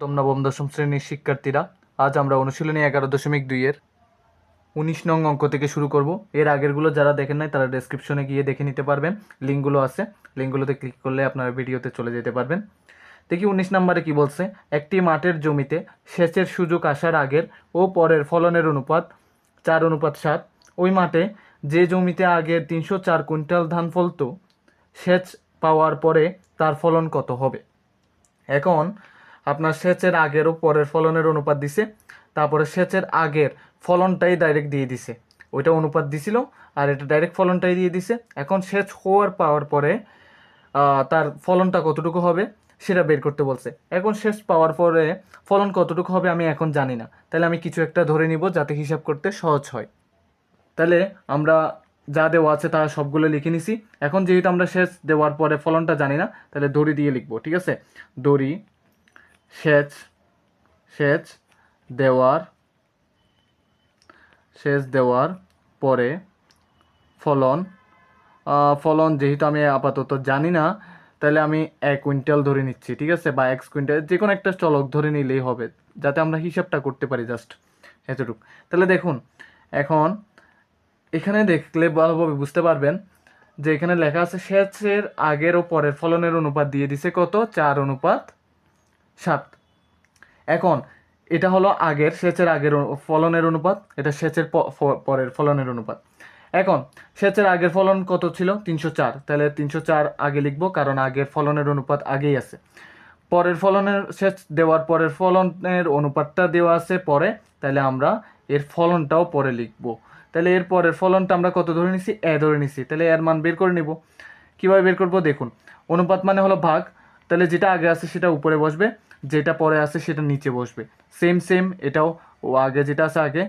প্রথম নবম, দশম শ্রেণির শিক্ষার্থীরা, আজ আমরা অনুশীলনী এগারো দশমিক দুইয়ের উনিশ নং অঙ্ক থেকে শুরু করব। এর আগেরগুলো যারা দেখেন নাই, তারা ডেসক্রিপশনে গিয়ে দেখে নিতে পারবেন। লিঙ্কগুলো আছে। লিঙ্কগুলোতে ক্লিক করলে আপনারা ভিডিওতে চলে যেতে পারবেন। দেখি উনিশ নম্বরে কি বলছে? একটি মাঠের জমিতে সেচের সুযোগ আসার আগের ও পরের ফলনের অনুপাত চার, অনুপাত সাত। ওই মাঠে যে জমিতে আগে তিনশো চার কুইন্টাল ধান ফলতো, সেচ পাওয়ার পরে তার ফলন কত হবে? এখন আপনার সেচের আগের ও পরের ফলনের অনুপাত দিছে, তারপরে সেচের আগের ফলনটাই ডাইরেক্ট দিয়ে দিছে। ওইটা অনুপাত দিছিল আর এটা ডাইরেক্ট ফলনটাই দিয়ে দিছে। এখন সেচ হওয়ার পাওয়ার পরে তার ফলনটা কতটুকু হবে সেটা বের করতে বলছে। এখন সেচ পাওয়ার পরে ফলন কতটুকু হবে আমি এখন জানি না। তাহলে আমি কিছু একটা ধরে নিব যাতে হিসাব করতে সহজ হয়। তাহলে আমরা যা দেওয়া আছে তা সবগুলো লিখে নিছি। এখন যেহেতু আমরা সেচ দেওয়ার পরে ফলনটা জানি না, তাহলে দড়ি দিয়ে লিখব, ঠিক আছে? দড়ি সেচ সেচ দেওয়ার সেচ দেওয়ার পরে ফলন ফলন যেহেতু আমি আপাতত জানি না, তাহলে আমি এক কুইন্টাল ধরে নিচ্ছি, ঠিক আছে? বা এক কুইন্টাল যে কোনো একটা চলক ধরে নিলেই হবে, যাতে আমরা হিসাবটা করতে পারি জাস্ট এতটুকু। তাহলে দেখুন, এখন এখানে দেখলে ভালোভাবে বুঝতে পারবেন যে এখানে লেখা আছে সেচের আগের ও পরের ফলনের অনুপাত দিয়ে দিছে কত? চার অনুপাত সাত। এখন, এটা হলো আগের, সেচের আগের ফলনের অনুপাত, এটা সেচের পরের ফলনের অনুপাত। এখন, সেচের আগের ফলন কত ছিল? তিনশো চার। তাহলে তিনশো চার আগে লিখব, কারণ আগের ফলনের অনুপাত আগেই আছে। পরের ফলনের, সেচ দেওয়ার পরের ফলনের অনুপাতটা দেওয়া আছে পরে, তাহলে আমরা এর ফলনটাও পরে লিখব। তাহলে এর পরের ফলনটা আমরা কত ধরে নিছি? এ ধরে নিছি। তাহলে এর মান বের করে নিব। কীভাবে বের করব? দেখুন। অনুপাত মানে হলো ভাগ। তাহলে যেটা আগে আছে সেটা উপরে বসবে। যেটা পরে আছে সেটা নিচে বসবে। সেম সেম এটাও ও আগে যেটা আছে আগে,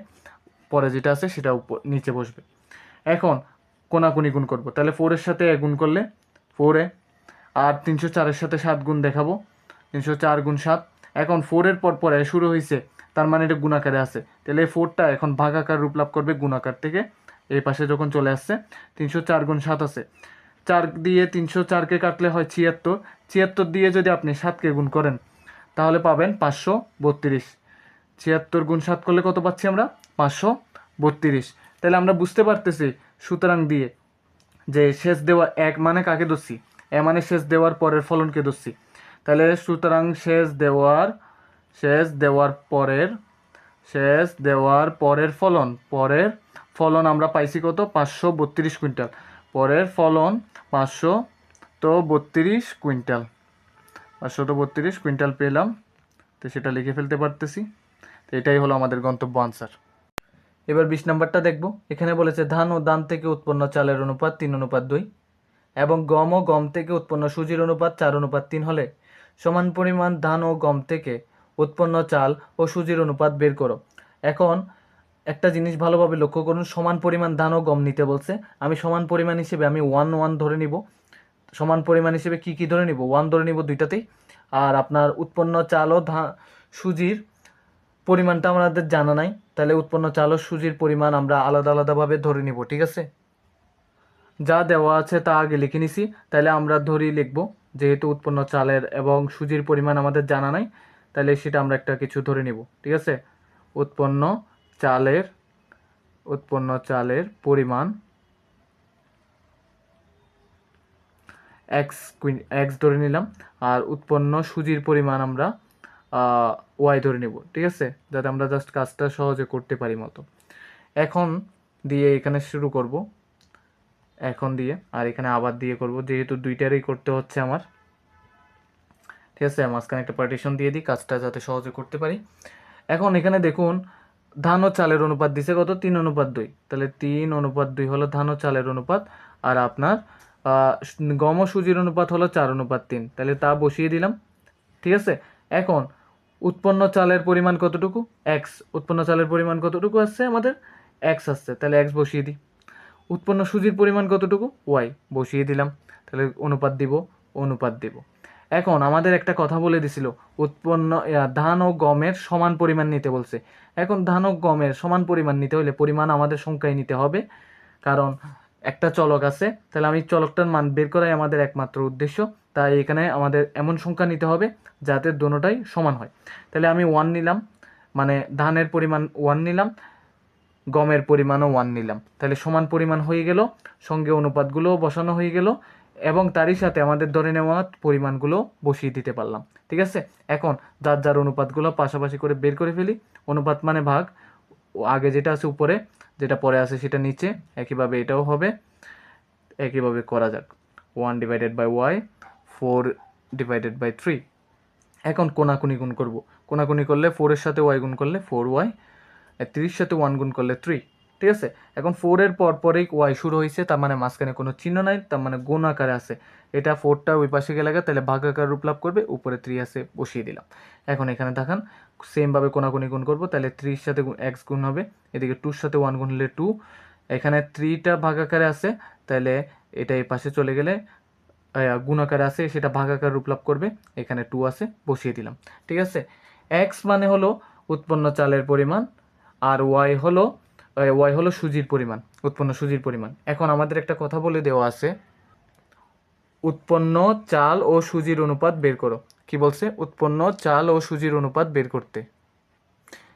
পরে যেটা আছে সেটা উপর নিচে বসবে। এখন কোনাকুনি গুণ করব। তাহলে ফোরের সাথে এ গুণ করলে ফোরে আর তিনশো চারের সাথে সাত গুণ দেখাবো। তিনশো চার গুণ সাত। এখন ফোরের পর পরে শুরু হয়েছে তার মানে এটা গুণাকারে আছে। তাহলে এই ফোরটা এখন ভাগাকার রূপ লাভ করবে গুণাকার থেকে। এই পাশে যখন চলে আসছে, তিনশো চার গুণ সাত আছে। চার দিয়ে তিনশো চারকে কাটলে হয় ছিয়াত্তর। ছিয়াত্তর দিয়ে যদি আপনি সাতকে গুণ করেন তাহলে পাবেন পাঁচশো বত্রিশ। ছিয়াত্তর গুণ সাত করলে কত পাচ্ছি আমরা? পাঁচশো বত্রিশ। তাহলে আমরা বুঝতে পারতেছি সুতরাং দিয়ে যে শেষ দেওয়া এক মানে কাকে ধরছি? এ মানে শেষ দেওয়ার পরের ফলনকে ধরছি। তাহলে সুতরাং শেষ দেওয়ার শেষ দেওয়ার পরের, শেষ দেওয়ার পরের ফলন পরের ফলন আমরা পাইছি কত? পাঁচশো বত্রিশ কুইন্টাল। পরের ফলন পাঁচশো তো বত্রিশ কুইন্টাল। পাঁচশো তো বত্রিশ কুইন্টাল পেলাম। তো সেটা লিখে ফেলতে পারতেছি। তো এটাই হলো আমাদের গন্তব্য আনসার এবার বিশ নাম্বারটা দেখব। এখানে বলেছে, ধান ও ধান থেকে উৎপন্ন চালের অনুপাত তিন, অনুপাত দুই। এবং গম ও গম থেকে উৎপন্ন সুজির অনুপাত চার, অনুপাত তিন হলে সমান পরিমাণ ধান ও গম থেকে উৎপন্ন চাল ও সুজির অনুপাত বের করো। এখন একটা জিনিস ভালোভাবে লক্ষ্য করুন, সমান পরিমাণ ধান ও গম নিতে বলছে। আমি সমান পরিমাণ হিসেবে আমি ওয়ান ওয়ান ধরে নিব। সমান পরিমাণ হিসেবে কি কি ধরে নিব? ওয়ান ধরে নিব দুইটাতেই। আর আপনার উৎপন্ন চাল ও ধা সুজির পরিমাণটা আমাদের জানা নাই। তাহলে উৎপন্ন চাল ও সুজির পরিমাণ আমরা আলাদা আলাদাভাবে ধরে নিব, ঠিক আছে? যা দেওয়া আছে তা আগে লিখে নিছি। তাহলে আমরা ধরি লিখব, যেহেতু উৎপন্ন চালের এবং সুজির পরিমাণ আমাদের জানা নাই, তাহলে সেটা আমরা একটা কিছু ধরে নিব, ঠিক আছে? উৎপন্ন চালের উৎপন্ন চালের পরিমাণ এক্স কুইন এক্স ধরে নিলাম, আর উৎপন্ন সুজির পরিমাণ আমরা ওয়াই ধরে নেব, ঠিক আছে? যাতে আমরা জাস্ট কাজটা সহজে করতে পারি মতো। এখন দিয়ে এখানে শুরু করব, এখন দিয়ে, আর এখানে আবার দিয়ে করব, যেহেতু দুইটারই করতে হচ্ছে আমার। ঠিক আছে? মাঝখানে একটা পার্টিশন দিয়ে দিই, কাজটা যাতে সহজে করতে পারি। এখন এখানে দেখুন, ধান ও চালের অনুপাত দিছে কত? তিন অনুপাত দুই। তাহলে তিন অনুপাত দুই হলো ধান ও চালের অনুপাত, আর আপনার গম সুজির অনুপাত হলো চার অনুপাত তিন। তাহলে তা বসিয়ে দিলাম। ঠিক আছে? এখন উৎপন্ন চালের পরিমাণ কতটুকু? এক্স উৎপন্ন চালের পরিমাণ কতটুকু আসছে? আমাদের এক্স আসছে। তাহলে এক্স বসিয়ে দিই। উৎপন্ন সুজির পরিমাণ কতটুকু? ওয়াই বসিয়ে দিলাম। তাহলে অনুপাত দিব অনুপাত দিব। এখন আমাদের একটা কথা বলে দিছিল, উৎপন্ন ধান ও গমের সমান পরিমাণ নিতে বলছে। এখন ধান ও গমের সমান পরিমাণ নিতে হলে পরিমাণ আমাদের সংখ্যায় নিতে হবে। কারণ একটা চলক আছে, তাহলে আমি চলকটার মান বের করাই আমাদের একমাত্র উদ্দেশ্য। তাই এখানে আমাদের এমন সংখ্যা নিতে হবে যাতে দোনোটাই সমান হয়। তাহলে আমি ওয়ান নিলাম মানে ধানের পরিমাণ ওয়ান নিলাম, গমের পরিমাণও ওয়ান নিলাম। তাহলে সমান পরিমাণ হয়ে গেল, সঙ্গে অনুপাতগুলোও বসানো হয়ে গেল, এবং তারই সাথে আমাদের ধরে নেওয়া পরিমাণগুলো বসিয়ে দিতে পারলাম। ঠিক আছে? এখন যার যার অনুপাতগুলো পাশাপাশি করে বের করে ফেলি। অনুপাত মানে ভাগ আগে যেটা আছে উপরে যেটা পরে আছে সেটা নিচে, একইভাবে এটাও হবে। একইভাবে করা যাক। One divided by Y four divided by three এখন কোনাকুনি গুণ করব। কোনাকুনি করলে ফোরের সাথে ওয়াই গুণ করলে ফোর ওয়াই আর সাথে ওয়ান গুণ করলে থ্রি ঠিক আছে? এখন ফোরের পর পরেই ওয়াই শুরু হয়েছে তার মানে মাঝখানে কোনো চিহ্ন নাই তার মানে গুণ আকারে আছে। এটা ফোরটা ওই পাশে গেলে তাহলে ভাগ আকার রূপ লাভ করবে উপরে থ্রি আছে বসিয়ে দিলাম। এখন এখানে দেখান সেমভাবে কোনাকুনি গুণ করব তাহলে থ্রির সাথে এক্স গুণ হবে এদিকে টুর সাথে ওয়ান গুণ হলে টু এখানে থ্রিটা ভাগ আকারে আছে তাহলে এটা এই পাশে চলে গেলে আহ, গুণ আকারে আছে সেটা ভাগ আকার রূপ লাভ করবে এখানে টু আছে বসিয়ে দিলাম। ঠিক আছে? এক্স মানে হলো উৎপন্ন চালের পরিমাণ আর ওয়াই হলো ওয়াই হলো সুজির পরিমাণ, উৎপন্ন সুজির পরিমাণ। এখন আমাদের একটা কথা বলে দেওয়া আছে। উৎপন্ন চাল ও সুজির অনুপাত বের করো। কি বলছে? উৎপন্ন চাল ও সুজির অনুপাত বের করতে।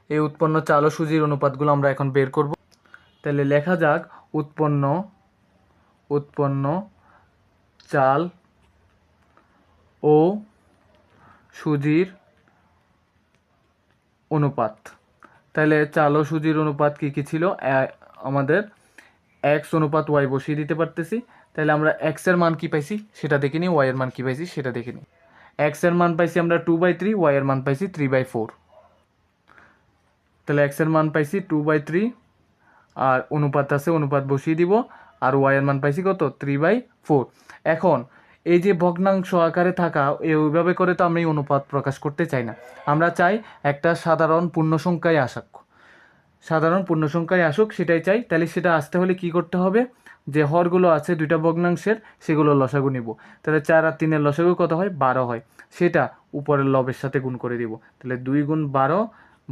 এই উৎপন্ন চাল ও সুজির অনুপাতগুলো আমরা এখন বের করব। তাহলে লেখা যাক, উৎপন্ন উৎপন্ন চাল ও সুজির অনুপাত। তাহলে চাল ও সুজির অনুপাত কি কি ছিল? আমাদের এক্স অনুপাত ওয়াই বসিয়ে দিতে পারতেছি। তাহলে আমরা এক্সের মান কি পাইছি? সেটা দেখে নিই ওয়াই এর মান কি পাইছি? সেটা দেখে নিই। এক্সের মান পাইছি আমরা টু বাই থ্রি ওয়াই এর মান পাইছি থ্রি বাই ফোর তাহলে এক্সের মান পাইছি টু বাই থ্রি আর অনুপাত আছে, অনুপাত বসিয়ে দিব। আর ওয়াইয়ের মান পাইছি কত? থ্রি বাই ফোর এখন এই যে ভগ্নাংশ আকারে থাকা ওইভাবে করে তো এই অনুপাত প্রকাশ করতে চাই না। আমরা চাই একটা সাধারণ পূর্ণ সংখ্যায় আসুক। সাধারণ পূর্ণ সংখ্যায় আসুক, সেটাই চাই। তাহলে সেটা আসতে হলে কি করতে হবে? যে হরগুলো আছে দুইটা ভগ্নাংশের, সেগুলো লসাগু নিব। তাহলে চার আর তিনের লসাগু কত হয়? বারো হয়। সেটা উপরের লবের সাথে গুণ করে দিব। তাহলে দুই গুণ বারো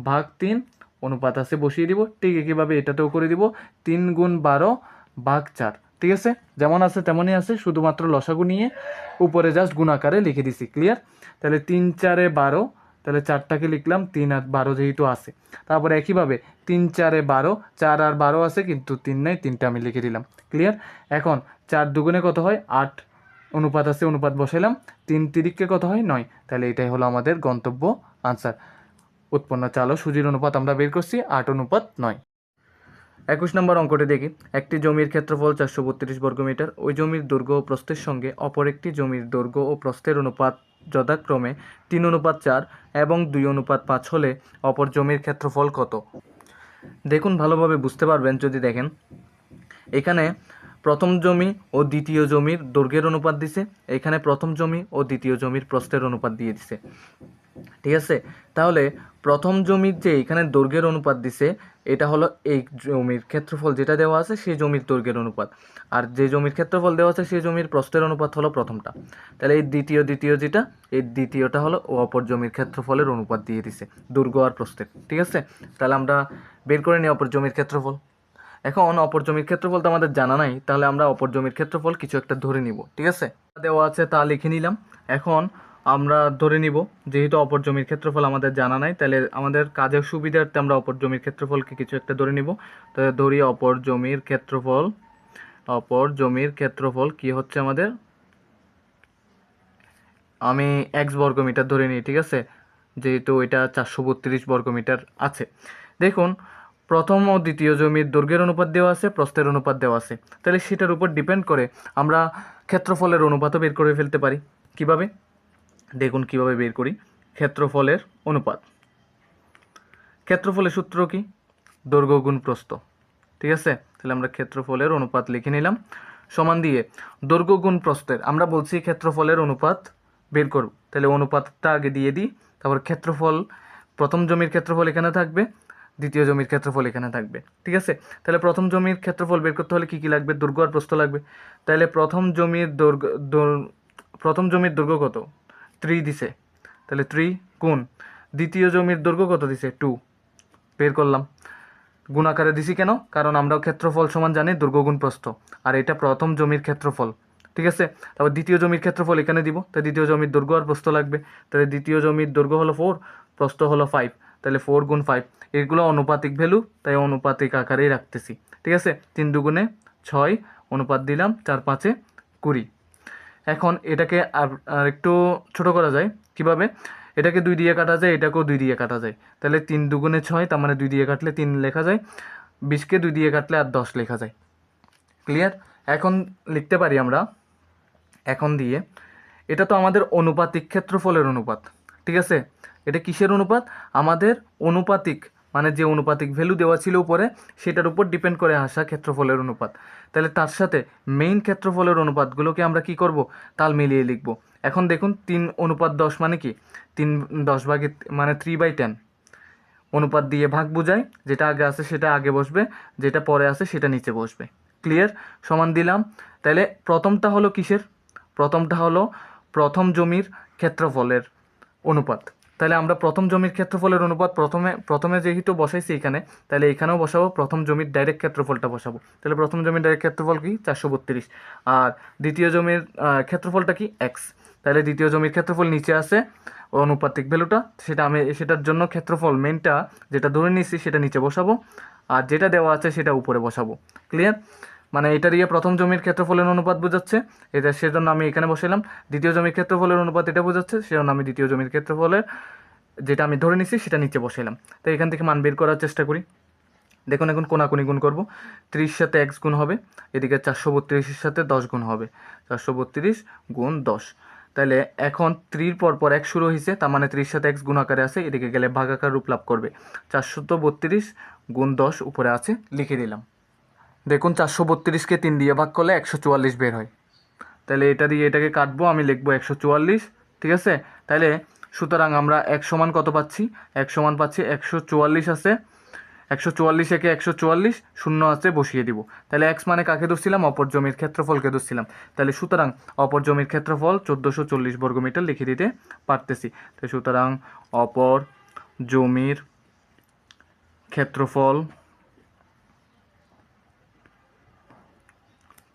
ভাগ তিন, অনুপাত আছে বসিয়ে দিব। ঠিক একইভাবে এটাতেও করে দিব। তিন গুণ বারো ভাগ চার। ঠিক আছে? যেমন আছে তেমনই আছে, শুধুমাত্র লসাগু নিয়ে উপরে জাস্ট গুণ আকারে লিখে দিছি ক্লিয়ার তাহলে তিন চারে বারো, তাহলে চারটাকে লিখলাম, তিন আর বারো যেহেতু আছে। তারপরে একইভাবে তিন চারে বারো, চার আর বারো আছে, কিন্তু তিন নাই, তিনটা আমি লিখে দিলাম ক্লিয়ার এখন চার দুগুণে কত হয়? আট। অনুপাত আছে, অনুপাত বসাইলাম, তিন তিরিককে কত হয়? নয়। তাহলে এটাই হলো আমাদের গন্তব্য আনসার উৎপন্ন চালো সুজির অনুপাত আমরা বের করছি, আট অনুপাত নয়। একুশ নম্বর অঙ্কটি দেখি। একটি জমির ক্ষেত্রফল চারশো বত্রিশ বর্গমিটার ওই জমির দৈর্ঘ্য ও প্রস্থের সঙ্গে অপর একটি জমির দৈর্ঘ্য ও প্রস্থের অনুপাত যথাক্রমে তিন অনুপাত চার এবং দুই অনুপাত পাঁচ হলে অপর জমির ক্ষেত্রফল কত? দেখুন, ভালোভাবে বুঝতে পারবেন যদি দেখেন। এখানে প্রথম জমি ও দ্বিতীয় জমির দৈর্ঘ্যের অনুপাত দিছে। এখানে প্রথম জমি ও দ্বিতীয় জমির প্রস্থের অনুপাত দিয়ে দিছে। ঠিক আছে? তাহলে প্রথম জমির যে এখানে দৈর্ঘ্যের অনুপাত দিছে, এটা হলো এই জমির ক্ষেত্রফল যেটা দেওয়া আছে, সেই জমির দৈর্ঘ্যের অনুপাত। আর যে জমির ক্ষেত্রফল দেওয়া আছে, সেই জমির প্রস্থের অনুপাত হলো প্রথমটা। তাহলে এই দ্বিতীয় দ্বিতীয় যেটা, এই দ্বিতীয়টা হলো ও অপর জমির ক্ষেত্রফলের অনুপাত দিয়ে দিছে, দৈর্ঘ্য আর প্রস্থের, ঠিক আছে? তাহলে আমরা বের করে নিই অপর জমির ক্ষেত্রফল। এখন অপর জমির ক্ষেত্রফল তো আমাদের জানা নাই, তাহলে আমরা অপর জমির ক্ষেত্রফল কিছু একটা ধরে নিব, ঠিক আছে? দেওয়া আছে তা লিখে নিলাম। এখন আমরা ধরে নিব, যেহেতু অপর জমির ক্ষেত্রফল আমাদের জানা নাই, তাহলে আমাদের কাজের সুবিধার্থে আমরা অপর জমির ক্ষেত্রফলকে কিছু একটা ধরে নিব। তাহলে ধরি অপর জমির ক্ষেত্রফল, অপর জমির ক্ষেত্রফল কি হচ্ছে আমাদের? আমি এক্স বর্গমিটার ধরে নিই, ঠিক আছে? যেহেতু এটা চারশো বত্রিশ বর্গমিটার আছে। দেখুন, প্রথম ও দ্বিতীয় জমির দৈর্ঘ্যের অনুপাত দেওয়া আছে, প্রস্থের অনুপাত দেওয়া আছে। তাহলে সেটার উপর ডিপেন্ড করে আমরা ক্ষেত্রফলের অনুপাতও বের করে ফেলতে পারি। কীভাবে? দেখুন কীভাবে বের করি। ক্ষেত্রফলের অনুপাত। ক্ষেত্রফলের সূত্র কি? দৈর্ঘ্য গুণ প্রস্থ। ঠিক আছে? তাহলে আমরা ক্ষেত্রফলের অনুপাত লিখে নিলাম। সমান দিয়ে দৈর্ঘ্য গুণ প্রস্থের, আমরা বলছি ক্ষেত্রফলের অনুপাত বের করব। তাহলে অনুপাতটা আগে দিয়ে দিই। তারপর ক্ষেত্রফল, প্রথম জমির ক্ষেত্রফল এখানে থাকবে, দ্বিতীয় জমির ক্ষেত্রফল এখানে থাকবে। ঠিক আছে? তাহলে প্রথম জমির ক্ষেত্রফল বের করতে হলে কী কী লাগবে? দৈর্ঘ্য আর প্রস্থ লাগবে। তাহলে প্রথম জমির দৈর্ঘ্য দৈর- প্রথম জমির দৈর্ঘ্য কত? থ্রি দিছে। তাহলে থ্রি গুণ। দ্বিতীয় জমির দৈর্ঘ্য কত দিছে? টু। বের করলাম। গুণ আকারে দিছি কেন? কারণ আমরাও ক্ষেত্রফল সমান জানি, দৈর্ঘ্য গুণ প্রস্থ। আর এটা প্রথম জমির ক্ষেত্রফল। ঠিক আছে? তারপর দ্বিতীয় জমির ক্ষেত্রফল এখানে দিব। তাই দ্বিতীয় জমির দৈর্ঘ্য আর প্রস্থ লাগবে। তাহলে দ্বিতীয় জমির দৈর্ঘ্য হলো ফোর প্রস্থ হলো ফাইভ তাহলে ফোর গুণ ফাইভ এগুলো অনুপাতিক ভ্যালু, তাই অনুপাতিক আকারেই রাখতেছি। ঠিক আছে? তিন দুগুণে ছয়, অনুপাত দিলাম চার পাঁচে কুড়ি। এখন এটাকে আর একটু ছোট করা যায়। কীভাবে? এটাকে দুই দিয়ে কাটা যায়, এটাকেও দুই দিয়ে কাটা যায়। তাহলে তিন দুগুণে ছয়, তার মানে দুই দিয়ে কাটলে তিন লেখা যায়। বিশকে দুই দিয়ে কাটলে আর দশ লেখা যায়। ক্লিয়ার? এখন লিখতে পারি আমরা, এখন দিয়ে। এটা তো আমাদের অনুপাতিক ক্ষেত্রফলের অনুপাত, ঠিক আছে? এটা কিসের অনুপাত? আমাদের অনুপাতিক মানে যে অনুপাতিক ভ্যালু দেওয়া ছিল উপরে, সেটার উপর ডিপেন্ড করে আসা ক্ষেত্রফলের অনুপাত। তাহলে তার সাথে মেইন ক্ষেত্রফলের অনুপাতগুলোকে আমরা কি করব? তাল মিলিয়ে লিখব। এখন দেখুন, তিন অনুপাত দশ মানে কি? তিন দশ ভাগে মানে থ্রি বাই টেন অনুপাত দিয়ে ভাগ বোঝায় যেটা আগে আছে সেটা আগে বসবে, যেটা পরে আছে সেটা নিচে বসবে। ক্লিয়ার সমান দিলাম। তাহলে প্রথমটা হলো কিসের? প্রথমটা হলো প্রথম জমির ক্ষেত্রফলের অনুপাত। তাহলে আমরা প্রথম জমির ক্ষেত্রফলের অনুপাত প্রথমে প্রথমে যেহেতু বসাইছি এখানে, তাহলে এখানেও বসাবো, প্রথম জমির ডাইরেক্ট ক্ষেত্রফলটা বসাবো। তাহলে প্রথম জমির ডাইরেক্ট ক্ষেত্রফল কি? চারশো বত্রিশ। আর দ্বিতীয় জমির ক্ষেত্রফলটা কি? এক্স তাহলে দ্বিতীয় জমির ক্ষেত্রফল নিচে আছে, অনুপাতিক ভ্যালুটা, সেটা আমি, সেটার জন্য ক্ষেত্রফল মেনটা যেটা ধরে নিচ্ছি সেটা নিচে বসাবো, আর যেটা দেওয়া আছে সেটা উপরে বসাবো। ক্লিয়ার মানে এটা দিয়ে প্রথম জমির ক্ষেত্রফলের অনুপাত বোঝাচ্ছে। এটা সেজন্য আমি এখানে বসাইলাম। দ্বিতীয় জমির ক্ষেত্রফলের অনুপাত এটা বোঝাচ্ছে, সেজন্য আমি দ্বিতীয় জমির ক্ষেত্রফলের যেটা আমি ধরে নিচ্ছি সেটা নিচে বসাইলাম। তো এখান থেকে মান বের করার চেষ্টা করি। দেখুন, এখন কোনাকুনি গুণ করব। ত্রিশ সাথে এক্স গুণ হবে, এদিকে চারশো বত্রিশের সাথে দশ গুণ হবে। চারশো বত্রিশ গুণ দশ। তাহলে এখন ত্রির পর পর এক শুরু হয়েছে তার মানে ত্রিশ সাথে এক্স গুণ আকারে আছে, এদিকে গেলে ভাগাকার রূপ লাভ করবে। চারশো তো বত্রিশ গুণ দশ উপরে আছে, লিখে দিলাম। দেখুন চারশো বত্রিশকে তিন দিয়ে ভাগ করলে একশো চুয়াল্লিশ বের হয়। তাহলে এটা দিয়ে এটাকে কাটবো, আমি লিখব একশো চুয়াল্লিশ, ঠিক আছে? তাহলে সুতরাং আমরা এক সমান কত পাচ্ছি? এক সমান পাচ্ছি একশো চুয়াল্লিশ আছে। একশো চুয়াল্লিশ একে একশো চুয়াল্লিশ শূন্য আছে, বসিয়ে দিব। তাহলে এক্স মানে কাকে ধরছিলাম? অপর জমির ক্ষেত্রফলকে ধরছিলাম। তাহলে সুতরাং অপর জমির ক্ষেত্রফল চোদ্দোশো চল্লিশ বর্গমিটার লিখে দিতে পারতেছি। তো সুতরাং অপর জমির ক্ষেত্রফল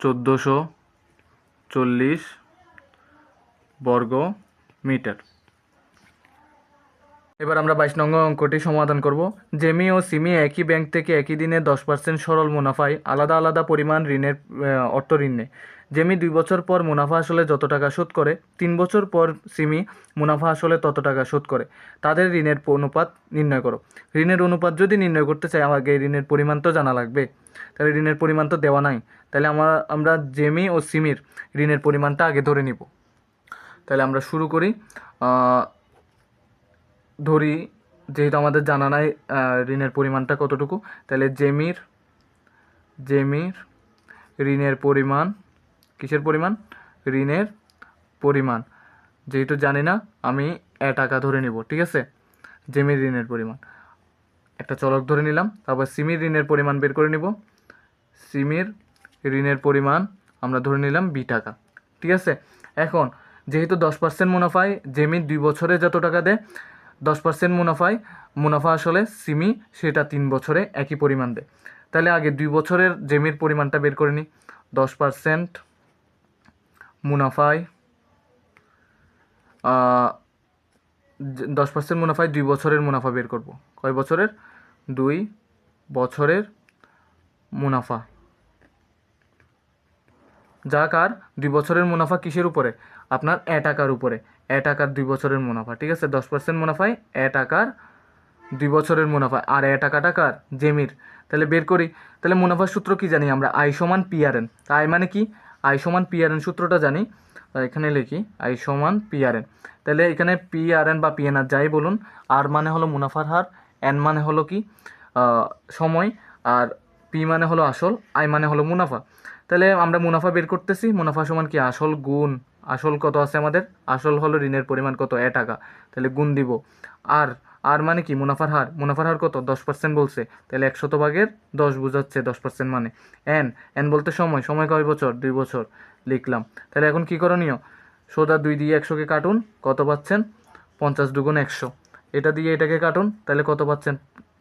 চোদ্দোশো চল্লিশ বর্গ মিটার। এবার আমরা বাইশ নং অঙ্কটি সমাধান করব। জেমি ও সিমি একই ব্যাংক থেকে একই দিনে দশ পার্সেন্ট সরল মুনাফায় আলাদা আলাদা পরিমাণ ঋণের অর্থ ঋণ নেয় জেমি দুই বছর পর মুনাফা আসলে যত টাকা শোধ করে, তিন বছর পর সিমি মুনাফা আসলে তত টাকা শোধ করে। তাদের ঋণের অনুপাত নির্ণয় করো। ঋণের অনুপাত যদি নির্ণয় করতে চাই, আমাকে ঋণের পরিমাণ তো জানা লাগবে। তাহলে ঋণের পরিমাণ তো দেওয়া নাই। তাহলে আমরা আমরা জেমি ও সিমির ঋণের পরিমাণটা আগে ধরে নিব। তাহলে আমরা শুরু করি। ধরি, যেহেতু আমাদের জানা নাই ঋণের পরিমাণটা কতটুকু, তাহলে জেমির জেমির ঋণের পরিমাণ কিসের পরিমাণ? ঋণের পরিমাণ। যেহেতু জানি না, আমি এ টাকা ধরে নিব, ঠিক আছে? জেমির ঋণের পরিমাণ। একটা চলক ধরে নিলাম, তারপর সিমির ঋণের পরিমাণ বের করে নিব। সিমির ঋণের পরিমাণ আমরা ধরে নিলাম বি টাকা, ঠিক আছে? এখন, যেহেতু দশ পার্সেন্ট মুনাফায় জেমি দুই বছরে যত টাকা দেয়, দশ পার্সেন্ট মুনাফায়, মুনাফা আসলে সিমি, সেটা তিন বছরে একই পরিমাণ দেয়। তাহলে আগে দুই বছরের জেমির পরিমাণটা বের করে নিই দশ পার্সেন্ট মুনাফায় দশ পার্সেন্ট মুনাফায় দুই বছরের মুনাফা বের করব। কয় বছরের? দুই বছরের মুনাফা। যা কার দুই বছরের মুনাফা কিসের উপরে? আপনার এ টাকার উপরে। এ টাকার দুই বছরের মুনাফা, ঠিক আছে? দশ পার্সেন্ট মুনাফায় এ টাকার দুই বছরের মুনাফা। আর এ টাকা টাকার জেমির। তাহলে বের করি। তাহলে মুনাফার সূত্র কি জানি আমরা? আই সমান পি আর আই মানে কি? আই সমান পি আর এন সূত্রটা জানি এখানে লিখি, আই সমান পি আর এন। তাহলে এখানে পি আর এন বা পি এন আর যাই বলুন, আর মানে হলো মুনাফার হার, এন মানে হলো কি? সময়, আর পি মানে হলো আসল, আই মানে হলো মুনাফা। তাহলে আমরা মুনাফা বের করতেছি, মুনাফা সমান কি? আসল গুণ। আসল কত আছে আমাদের? আসল হলো ঋণের পরিমাণ কত? এ টাকা। তাহলে গুণ দিব। আর আর মানে কি? মুনাফার হার। মুনাফার হার কত? দশ পার্সেন্ট বলছে। তাহলে একশত ভাগের দশ বোঝাচ্ছে দশ পার্সেন্ট মানে। এন এন বলতে সময়। সময় কয় বছর? দুই বছর। লিখলাম। তাহলে এখন কি করণীয়? সোজা দুই দিয়ে একশোকে কাটুন। কত পাচ্ছেন? পঞ্চাশ দুগুণ একশো। এটা দিয়ে এটাকে কাটুন। তাহলে কত পাচ্ছেন?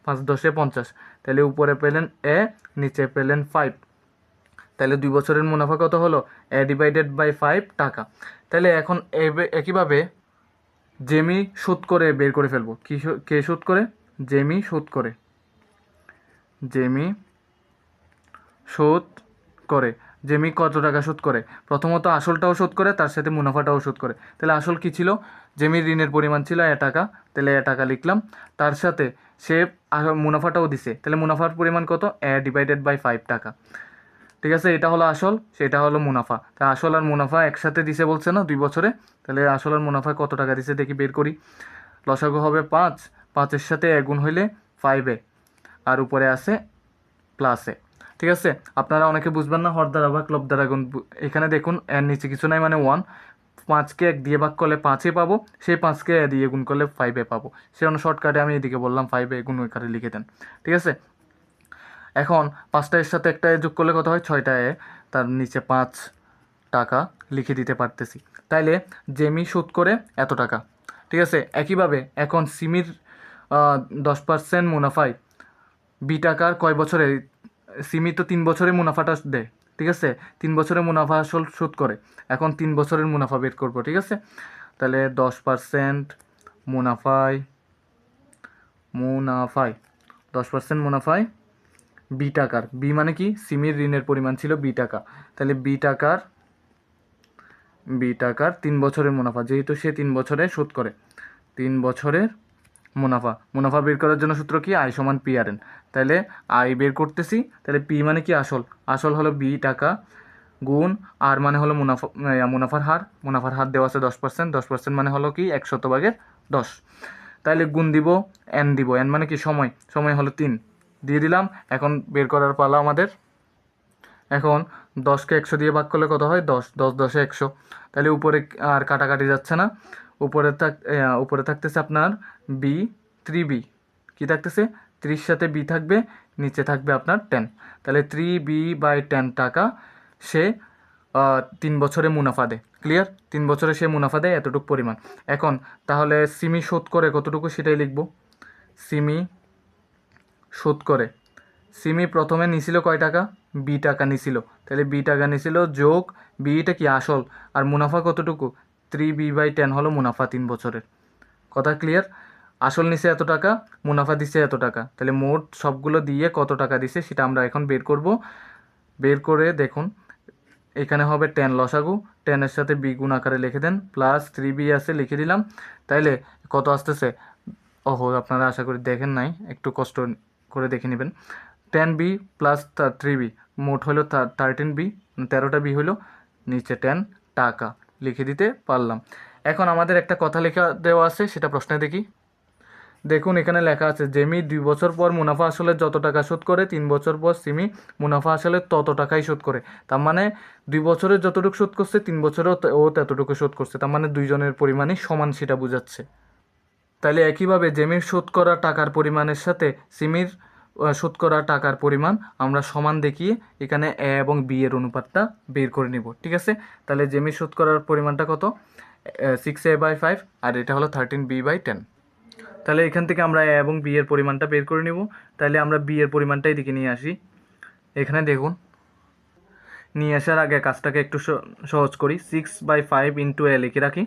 পাঁচ দশে পঞ্চাশ। তাহলে উপরে পেলেন এ নিচে পেলেন ফাইভ তাহলে দুই বছরের মুনাফা কত হলো? এ ডিভাইডেড বাই ফাইভ টাকা। তাহলে এখন একইভাবে জেমি সুদ করে বের করে ফেলব। কি কে সুদ করে? জেমি সুদ করে। জেমি সুদ করে। জেমি কত টাকা সুদ করে? প্রথমত আসলটাও শোধ করে, তার সাথে মুনাফাটাও শোধ করে। তাহলে আসল কি ছিল? জেমির ঋণের পরিমাণ ছিল এ টাকা। তাহলে এ টাকা লিখলাম। তার সাথে সে মুনাফাটাও দিছে। তাহলে মুনাফার পরিমাণ কত? এ ডিভাইডেড বাই ফাইভ টাকা। ঠিক আছে, এটা হলো আসল, সেটা হলো মুনাফা। তা আসল আর মুনাফা একসাথে দিছে বলছে না দুই বছরে? তাহলে আসল আর মুনাফা কত টাকা দিছে দেখি বের করি। লসাগু হবে পাঁচ, পাঁচের সাথে এগুণ হইলে ফাইভে আর উপরে আছে প্লাসে ঠিক আছে, আপনারা অনেকে বুঝবেন না হর দ্বারা ভাগ লব দ্বারা গুণ এখানে দেখুন, এর নিচে কিছু নাই মানে ওয়ান পাঁচকে এক দিয়ে ভাগ করলে পাঁচে পাবো, সেই পাঁচকে দিয়ে গুণ করলে ফাইভে পাবো। সে জন্য শর্টকাটে আমি এদিকে বললাম ফাইভে গুণ আকারে লিখে দেন। ঠিক আছে এখন পাঁচটা এর সাথে একটা এ যোগ করলে কত হয়? ছয়টা এ তার নিচে পাঁচ টাকা লিখে দিতে পারতেছি। তাইলে জেমি সুদ করে এত টাকা। ঠিক আছে? একইভাবে এখন সিমির দশ পার্সেন্ট মুনাফায়। বি টাকার কয় বছরে? সিমি তো তিন বছরে মুনাফাটা দেয়। ঠিক আছে? তিন বছরে মুনাফা আসল শোধ করে। এখন তিন বছরের মুনাফা বের করব। ঠিক আছে? তাহলে দশ পার্সেন্ট মুনাফায় মুনাফায়, দশ পার্সেন্ট মুনাফায় বি টাকার। বি মানে কি? সিমির ঋণের পরিমাণ ছিল বি টাকা। তাহলে বি টাকার বি টাকার তিন বছরের মুনাফা, যেহেতু সে তিন বছরে শোধ করে। তিন বছরের মুনাফা। মুনাফা বের করার জন্য সূত্র কি? আই সমান পি আর এন তাহলে আই বের করতেছি, তাহলে পি মানে কি? আসল। আসল হলো বি টাকা গুণ আর মানে হলো মুনাফা মুনাফার হার। মুনাফার হার দেওয়া আছে দশ পার্সেন্ট দশ পার্সেন্ট মানে হলো কি? এক শতভাগের দশ। তাহলে গুণ দিব এন দিব। এন মানে কি? সময়। সময় হলো তিন। দিয়ে দিলাম। এখন বের করার পালা আমাদের। এখন দশকে একশো দিয়ে ভাগ করলে কত হয়? দশ। দশ দশে একশো। তাহলে উপরে আর কাটাকাটি যাচ্ছে না। উপরে থাক উপরে থাকতেছে আপনার বি থ্রি বি কী থাকতেছে? ত্রিশ সাথে বি থাকবে, নিচে থাকবে আপনার টেন তাহলে থ্রি বি বাই টেন টাকা সে তিন বছরে মুনাফা দেয়। ক্লিয়ার তিন বছরে সে মুনাফা দেয় এতটুকু পরিমাণ। এখন তাহলে সিমি শোধ করে কতটুকু সেটাই লিখব। সিমি শোধ করে। সিমি প্রথমে নিছিল কয় টাকা? বি টাকা নিছিল। তাহলে বি টাকা নিছিল যোগ বিটা কি আসল? আর মুনাফা কতটুকু? থ্রি বি বাই টেন হলো মুনাফা তিন বছরের। কথা ক্লিয়ার? আসল নিছে এত টাকা, মুনাফা দিছে এত টাকা। তাহলে মোট সবগুলো দিয়ে কত টাকা দিছে সেটা আমরা এখন বের করব। বের করে দেখুন, এখানে হবে টেন লসাগু। টেনের সাথে বি গুণ আকারে লিখে দেন, প্লাস থ্রি বি আছে লিখে দিলাম। তাইলে কত আসতেছে? ওহো, আপনারা আশা করি দেখেন নাই, একটু কষ্ট করে দেখে নেবেন। Ten B plus three B মোট হলো থার্টিন বি তেরোটা বি হলো নিচে টেন টাকা। লিখে দিতে পারলাম। এখন আমাদের একটা কথা লেখা দেওয়া আছে, সেটা প্রশ্নে দেখি। দেখুন, এখানে লেখা আছে, জেমি দুই বছর পর মুনাফা আসলে যত টাকা শোধ করে, তিন বছর পর সিমি মুনাফা আসলে তত টাকাই শোধ করে। তার মানে দুই বছরে যতটুকু শোধ করছে, তিন বছরেও ও ততটুকু শোধ করছে। তার মানে দুইজনের পরিমাণই সমান, সেটা বোঝাচ্ছে। তাহলে একইভাবে জেমির শোধ করা টাকার পরিমাণের সাথে সিমির শোধ করা টাকার পরিমাণ আমরা সমান দেখিয়ে এখানে এ এবং বি এর অনুপাতটা বের করে নিব, ঠিক আছে? তাহলে জেমির শোধ করার পরিমাণটা কত? সিক্স এ বাই ফাইভ আর এটা হলো থার্টিন বি বাই টেন তাহলে এখান থেকে আমরা এ এবং বি এর পরিমাণটা বের করে নিব। তাহলে আমরা বি এর পরিমাণটা এদিকে নিয়ে আসি। এখানে দেখুন, নিয়ে আসার আগে কাজটাকে একটু সহজ করি। Six by five into A লিখে রাখি।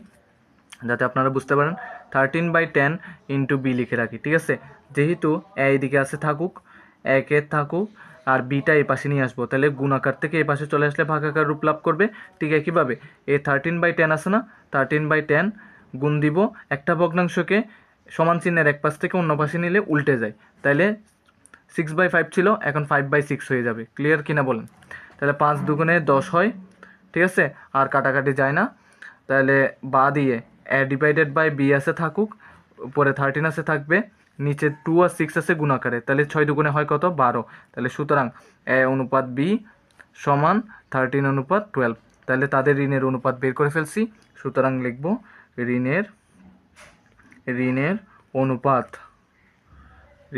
যাতে আপনারা বুঝতে পারেন thirteen by ten into B লিখে রাখি, ঠিক আছে? যেহেতু এ এইদিকে আছে থাকুক একে থাকুক, আর বিটা এই পাশে নিয়ে আসব, তাহলে গুণাকার থেকে এই পাশে চলে আসলে ভাগাকার রূপ লাভ করবে, ঠিক একইভাবে এ থার্টিন বাই টেন আছে না? থার্টিন বাই টেন গুণ দিব একটা ভগ্নাংশকে সমান চিহ্নের এক পাশ থেকে অন্য পাশে নিলে উল্টে যায় তাইলে সিক্স বাই ফাইভ ছিল, এখন ফাইভ বাই সিক্স হয়ে যাবে ক্লিয়ার কিনা বলেন? তাহলে পাঁচ দুগুণে দশ হয়, ঠিক আছে? আর কাটাকাটি যায় না, তাহলে বা দিয়ে ডিভাইডেড বাই বি আছে থাকুক, উপরে থার্টিন আছে থাকবে, নিচে টু আর সিক্স আছে গুণাকারে তাহলে ছয় দুগুণে হয় কত? বারো। তাহলে সুতরাং এ অনুপাত বি সমান থার্টিন অনুপাত টুয়েলভ তাহলে তাদের ঋণের অনুপাত বের করে ফেলছি, সুতরাং লিখব ঋণের ঋণের অনুপাত।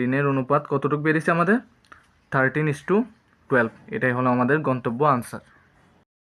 ঋণের অনুপাত কতটুকু বেরিয়েছে আমাদের? থার্টিন ইস টু টুয়েলভ এটাই হলো আমাদের গন্তব্য আনসার